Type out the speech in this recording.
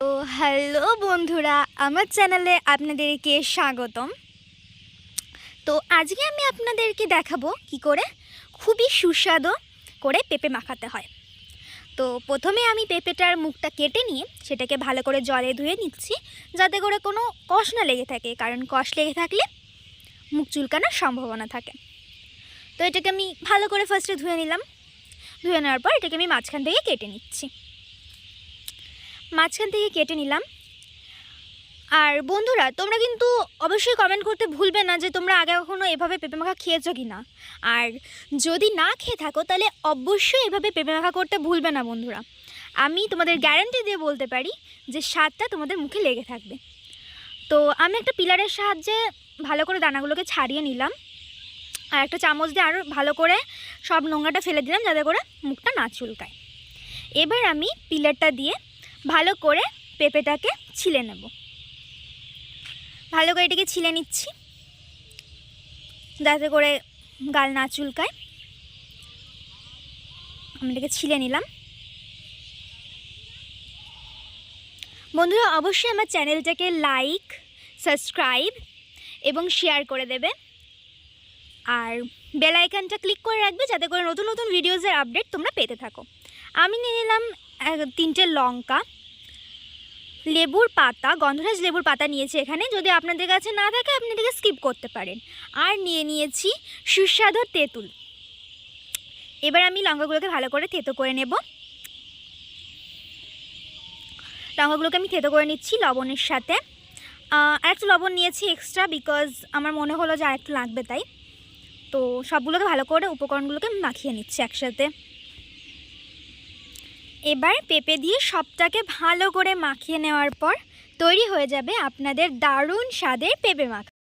তো হ্যালো বন্ধুরা, আমার চ্যানেলে আপনাদেরকে স্বাগতম। তো আজকে আমি আপনাদেরকে দেখাবো কি করে খুবই সুস্বাদু করে পেঁপে মাখাতে হয়। তো প্রথমে আমি পেঁপেটার মুখটা কেটে নিয়ে সেটাকে ভালো করে জলে ধুয়ে নিচ্ছি, যাতে করে কোনো কষ না লেগে থাকে, কারণ কষ লেগে থাকলে মুখ চুলকানোর সম্ভাবনা থাকে। তো এটাকে আমি ভালো করে ফার্স্টে ধুয়ে নিলাম। ধুয়ে নেওয়ার পর এটাকে আমি মাঝখান থেকে কেটে নিচ্ছি। মাঝখান থেকে কেটে নিলাম। আর বন্ধুরা, তোমরা কিন্তু অবশ্যই কমেন্ট করতে ভুলবে না যে তোমরা আগে কখনো এভাবে পেঁপে মাখা খেয়েছো কি না আর যদি না খেয়ে থাকো, তাহলে অবশ্যই এভাবে পেঁপে মাখা করতে ভুলবে না বন্ধুরা। আমি তোমাদের গ্যারান্টি দিয়ে বলতে পারি যে স্বাদটা তোমাদের মুখে লেগে থাকবে। তো আমি একটা পিলারের সাহায্যে ভালো করে দানাগুলোকে ছাড়িয়ে নিলাম। আর একটা চামচ দিয়ে আরও ভালো করে সব নোংরাটা ফেলে দিলাম যাতে করে মুখটা না চুলকায়। এবার আমি পিলারটা দিয়ে ভালো করে পেঁপেটাকে ছিলে নেব। ভালো করে এটাকে ছিলে নিচ্ছি। যাতে করে গাল না চুলকায়। আমি এটাকে ছিলে নিলাম। বন্ধুরা, অবশ্যই আমার চ্যানেলটাকে লাইক, সাবস্ক্রাইব এবং শেয়ার করে দেবে। আর বেল আইকনটা ক্লিক করে রাখবে যাতে করে নতুন নতুন ভিডিওসের আপডেট তোমরা পেতে থাকো। আমি নিয়ে নিলাম তিনটে লঙ্কা, লেবুর পাতা, গন্ধরাজ লেবুর পাতা নিয়েছি এখানে। যদি আপনাদের কাছে না থাকে, আপনি এটাকে স্কিপ করতে পারেন। আর নিয়ে নিয়েছি সুস্বাদু তেঁতুল। এবার আমি লঙ্কাগুলোকে ভালো করে থেতো করে নেব। লঙ্কাগুলোকে আমি থেতো করে নিচ্ছি লবণের সাথে। আর একটু লবণ নিয়েছি এক্সট্রা বিকজ আমার মনে হলো যে আর একটু লাগবে তাই। তো সবগুলোকে ভালো করে উপকরণগুলোকে মাখিয়ে নিচ্ছি একসাথে। এবার পেঁপে দিয়ে সবটাকে ভালো করে মাখিয়ে নেওয়ার পর তৈরি হয়ে যাবে আপনাদের দারুণ স্বাদের পেঁপে মাখা।